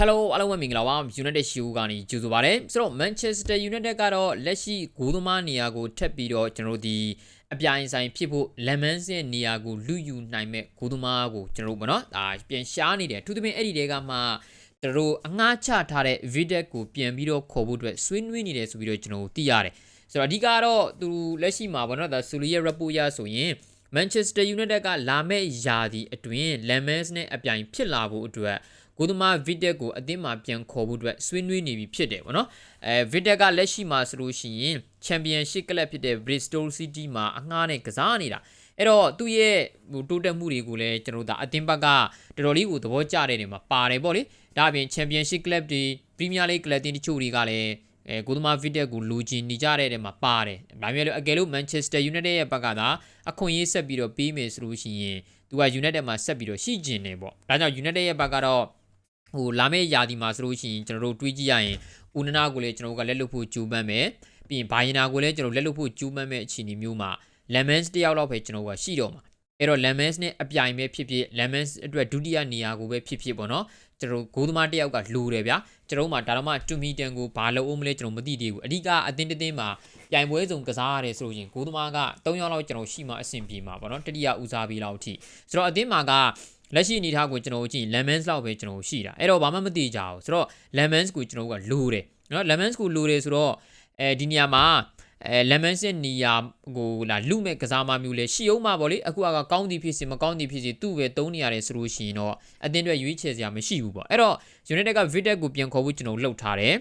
Hello အားလုံးပဲမင်္ဂလာပါ United Show ကနေကြိုဆိုပါရစေဆိုတော့ Manchester United ကတော့လက်ရှိဂိုးသမားနေရာကိုထပ်ပြီးတော့ကျွန်တော်တို့ဒီအပြိုင်ဆိုင်ဖြစ်ဖို့ Lemons ရဲ့နေရာကိုလူယူနိုင်မဲ့ဂိုးသမားကိုကျွန်တော်တို့ပေါ့နော်ဒါပြန်ရှားနေတယ်အထူးသဖြင့်အဲ့ဒီတဲကမှကျွန်တော်တို့အငှားချထားတဲ့ Videt ကိုပြန်ပြီးတော့ခေါ်ဖို့အတွက်ဆွေးနွေးနေတယ်ဆိုပြီးတော့ကျွန်တော်တို့သိရတယ်ဆိုတော့အဓိကတော့သူလက်ရှိမှာပေါ့နော်ဒါ Suli ရဲ့ report ရဆိုရင် Manchester United ကလာမဲ့ယာဒီအတွင်း Lemons နဲ့အပြိုင်ဖြစ်လာဖို့အတွက်ကိုသမား Videt ကိုအသင်းမှာပြန်ခေါ်ဖို့အတွက်ဆွေးနွေးနေပြီဖြစ်တယ်ပေါ့နော်အဲ Videt ကလက်ရှိမှာဆိုလို့ရှိရင် Championship ကလပ်ဖြစ်တဲ့ Bristol City မှာအငှားနဲ့ကစားနေတာအဲ့တော့သူ့ရဲ့ဟိုတိုးတက်မှုတွေကိုလည်းကျွန်တော်တို့ဒါအသင်းဘက်ကတော်တော်လေးကိုသဘောကျတဲ့နေမှာပါတယ်ပေါ့လေဒါအပြင် Championship Club တွေ Premier League ကလပ်တင်တချို့တွေကလည်း အဲကိုသမား Videt ကိုလူချင်းနေကြတဲ့နေမှာပါတယ်ဒါပေမဲ့လို့အကယ်လို့ Manchester United ရဲ့ဘက်ကသာအခွင့်အရေးဆက်ပြီးတော့ပြီးမယ်ဆိုလို့ရှိရင်သူက United မှာဆက်ပြီးတော့ရှိကျင်နေပေါ့ဒါကြောင့် United ရဲ့ဘက်ကတော့ဟိုလာမယ့်ယာဒီမှာဆိုလို့ရှိရင်ကျွန်တော်တို့တွေးကြည့်ရရင်ဦးနနာကိုလည်းကျွန်တော်တို့ကလက်လွတ်ဖို့ကြိုးပမ်းမယ်ပြီးရင်ဘိုင်နာကိုလည်းကျွန်တော်လက်လွတ်ဖို့ကြိုးပမ်းမဲ့အခြေအနေမျိုးမှာ Lemons တယောက်လောက်ပဲကျွန်တော်ကရှိတော့မှာ အဲ့တော့ Lemons နဲ့အပြိုင်ပဲဖြစ်ဖြစ် Lemons အတွက်ဒုတိယနေရာကိုပဲဖြစ်ဖြစ်ပေါ့နော်ကျွန်တော်ဂိုးသမားတယောက်ကလိုတယ်ဗျာကျွန်တော်တို့မှာဒါတော့မှတူမီတန်ကိုဘာလို့အောင်မလဲကျွန်တော်မသိသေးဘူးအဓိကအတင်းတင်းမှာပြိုင်ပွဲစုံကစားရတယ်ဆိုရင်ဂိုးသမားက3ယောက်လောက်ကျွန်တော်ရှိမှအဆင်ပြေမှာပေါ့နော်တတိယဦးစားပေးလောက်အထိဆိုတော့အတင်းမှာကလက်ရှိအနေထားကိုကျွန်တော်ကြည့် lemons လောက်ပဲကျွန်တော်ရှိတာအဲ့တော့ဘာမှမသိကြဘူးဆိုတော့ lemons ကိုကျွန်တော်ကလိုတယ်နော် lemons ကိုလိုတယ်ဆိုတော့အဲဒီနေရာမှာ အဲ lemons ရဲ့နေရာကိုလာလူမဲ့ကစားမမျိုးလဲရှိအောင်မှာပေါ့လေအခုကကောင်းသည်ဖြစ်စီမကောင်းသည်ဖြစ်စီသူ့ပဲတုံးနေရတယ်ဆိုလို့ရှိရင်တော့အတင်းအတွက်ရွေးချယ်စရာမရှိဘူးပေါ့အဲ့တော့ United က Videt ကိုပြန်ခေါ်ဖို့ကျွန်တော်လှုပ်ထားတယ်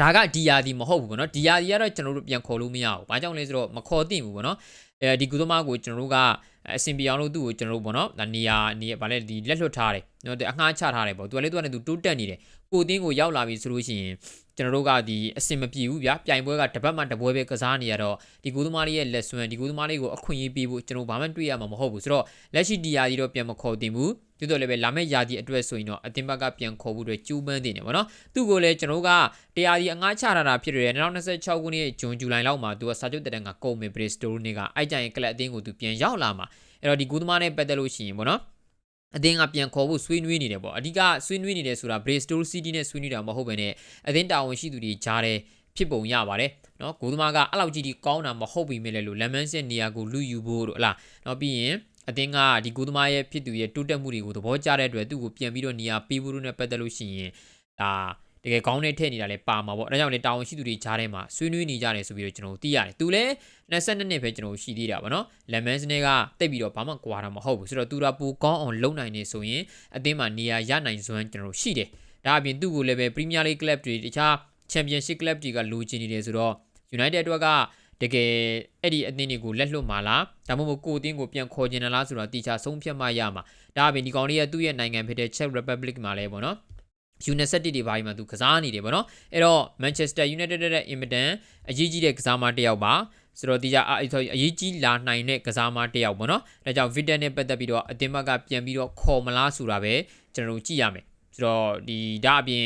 ဒါကဒီယာဒီမဟုတ်ဘူးပေါ့နော်ဒီယာဒီကတော့ကျွန်တော်တို့ပြန်ခေါ်လို့မရဘူး။ဘာကြောင့်လဲဆိုတော့မခေါ်သင့်ဘူးပေါ့နော်။အဲဒီကုသမားကိုကျွန်တော်တို့ကအဆင်ပြေအောင်လို့သူ့ကိုကျွန်တော်တို့ပေါ့နော်။ဒါနေရာနေရာဗာလဲဒီလက်လွတ်ထားတယ်။နော်အငှားချထားတယ်ပေါ့။သူကလည်းသူကလည်းသူတိုးတက်နေတယ်။ကိုအတင်းကိုရောက်လာပြီဆိုလို့ရှိရင် ကျွန်တော်တို့ကဒီအဆင်မပြေဘူးဗျာ။ပြိုင်ပွဲကတပတ်မှတပွဲပဲကစားနေရတော့ဒီကုသမားလေးရဲ့လက်ဆွမ်းဒီကုသမားလေးကိုအခွင့်အရေးပေးဖို့ကျွန်တော်ဘာမှတွေ့ရမှာမဟုတ်ဘူး။ဆိုတော့လက်ရှိဒီယာဒီတော့ပြန်မခေါ်သင့်ဘူး။တိုးတော့လည်းပဲလာမယ့်ယာဒီအတွက်ဆိုရင်တော့အတင်းဘက်ကပြန်ခေါ်ဖို့အတွက်ကြိုးပမ်းနေတယ်ပေါ့နော်။သူ့ကိုလည်းကျွန်တော်တို့ကတရားဒီအငှားချထားတာဖြစ်တယ်2026ခုနှစ်ဇွန်ဇူလိုင်လောက်မှာသူကစာချုပ်တက်တန်းကကုန်မယ် Bristol နေကအိုက်ကြရင်ကလပ်အသင်းကိုသူပြန်ရောက်လာမှာအဲ့တော့ဒီကူးသမားနဲ့ပတ်သက်လို့ရှိရင်ပေါ့နော် အသင်းကပြန်ခေါ်ဖို့ဆွေးနွေးနေတယ်ပေါ့အဓိကဆွေးနွေးနေတယ်ဆိုတာ Bristol City နဲ့ဆွေးနွေးတာမဟုတ်ဘဲနဲ့အသင်းတာဝန်ရှိသူတွေကြားတယ်ဖြစ်ပုံရပါတယ်เนาะဂိုးသမားကအဲ့လောက်ကြီးဒီကောင်းတာမဟုတ်ပြီမဲ့လေလို့ Lemon ရဲ့နေရာကိုလူယူဖို့တို့ဟလားเนาะပြီးရင်အတင်းကဒီကိုသမားရဲ့ဖြစ်သူရဲ့တိုးတက်မှုတွေကိုသဘောကျတဲ့အတွက်သူ့ကိုပြန်ပြီးတော့နေရာပေးဖို့နဲ့ပတ်သက်လို့ရှိရင်ဒါ တကယ်ကောင်းတဲ့ထည့်နေတာလည်းပါမှာပေါ့ဒါကြောင့်လေတာဝန်ရှိသူတွေကြားထဲမှာဆွေးနွေးနေကြတယ်ဆိုပြီးတော့ကျွန်တော်သိရတယ်သူလည်း22နှစ်ပဲကျွန်တော်ရှိသေးတာပေါ့နော် Lemons နဲ့ကတိတ်ပြီးတော့ဘာမှကွာတာမဟုတ်ဘူးဆိုတော့သူကပူကောင်းအောင်လုပ်နိုင်နေဆိုရင်အသင်းမှာနေရာရနိုင်စွမ်းကျွန်တော်ရှိတယ်ဒါအပြင်သူ့ကိုလည်းပဲ Premier League Club တွေတခြား Championship Club တွေကလိုချင်နေတယ်ဆိုတော့ United အတွက်ကတကယ်အဲ့ဒီအသင်းတွေကိုလက်လွတ်မှာလားဒါမှမဟုတ်ကိုအသင်းကိုပြန်ခေါ်ကျင်လားဆိုတော့တီချာဆုံးဖြတ်မှရမှာဒါအပြင်ဒီကောင်လေးကသူ့ရဲ့နိုင်ငံဖြစ်တဲ့ Czech Republic မှာလဲပေါ့နော် U21 တွေဘာကြီးမှသူကစားနေတယ်ပေါ့နော်အဲ့တော့ Manchester United တဲ့အင်မတန်အရေးကြီးတဲ့ကစားမတစ်ယောက်ပါဆိုတော့ဒီကြအရေးကြီးလာနိုင်တဲ့ကစားမတစ်ယောက်ပေါ့နော်ဒါကြောင့် Vital နဲ့ပတ်သက်ပြီးတော့အတင်းဘက်ကပြန်ပြီးတော့ခေါ်မလားဆိုတာပဲကျွန်တော်တို့ကြည့်ရမယ်ဆိုတော့ဒီဒါအပြင်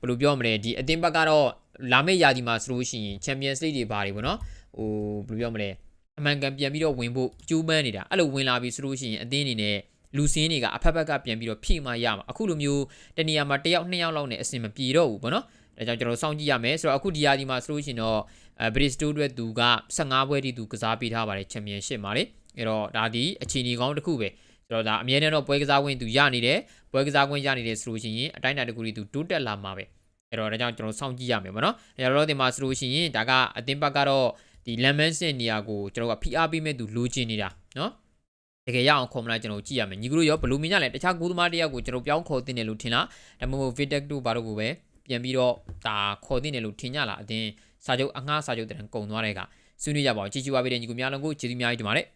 ဘယ်လိုပြောမလဲဒီအတင်းဘက်ကတော့လာမယ့်ရာသီမှာဆိုလို့ရှိရင် Champions League တွေဘာတွေပေါ့နော်ဟိုဘယ်လိုပြောမလဲအမှန်ကန်ပြန်ပြီးတော့ဝင်ဖို့ကြိုးပမ်းနေတာအဲ့လိုဝင်လာပြီဆိုလို့ရှိရင်အသင်းအနေနဲ့ လူစင်းတွေကအဖက်ဖက်ကပြန်ပြီးတော့ဖြည့်မှရမှာအခုလိုမျိုးတနေရာမှာတယောက်နှစ်ယောက်လောက်နဲ့အဆင်မပြေတော့ဘူးပေါ့နော်ဒါကြောင့်ကျွန်တော်စောင့်ကြည့်ရမယ်ဆိုတော့အခုဒီယာဒီမှာဆိုလို့ရှိရင်တော့အဲဘရစ်စတိုအတွက်သူက15ပွဲတိသူကစားပေးထားပါတယ်ချန်ပီယံရှစ်မှာလေအဲ့တော့ဒါဒီအခြေအနေကောင်းတစ်ခုပဲဆိုတော့ဒါအမြဲတမ်းတော့ပွဲကစားခွင့်သူရနေတယ်ပွဲကစားခွင့်ရနေတယ်ဆိုလို့ရှိရင်အတိုင်းအတာတစ်ခုလေးသူတိုးတက်လာမှာပဲအဲ့တော့ဒါကြောင့်ကျွန်တော်စောင့်ကြည့်ရမယ်ပေါ့နော်အဲ့တော့ဒီမှာဆိုလို့ရှိရင်ဒါကအသင်းဘက်ကတော့ဒီ lemon စင်နေရာကိုကျွန်တော်ကဖိအားပေးမဲ့သူလိုချင်နေတာနော် တကယ်ရအောင်ခေါ်မလားကျွန်တော်ကြည့်ရမယ်ညီကတို့ရောဘလူးမင်းကြလဲတခြားဂိုးသမားတယောက်ကိုကျွန်တော်ပြောင်းခေါ်တင်တယ်လို့ထင်လားဒါမှမဟုတ် Vitek တို့ဘာတို့ကိုပဲပြန်ပြီးတော့ဒါခေါ်တင်တယ်လို့ထင်ကြလားအတင်းစာချုပ်အငှားစာချုပ်တန်ကုံသွားတဲ့ကဆွေးနွေးကြပါအောင်ကြည့်ကြပါပေးတဲ့ညီကိုများလုံးကိုကျေးဇူးများကြီးတင်ပါတယ်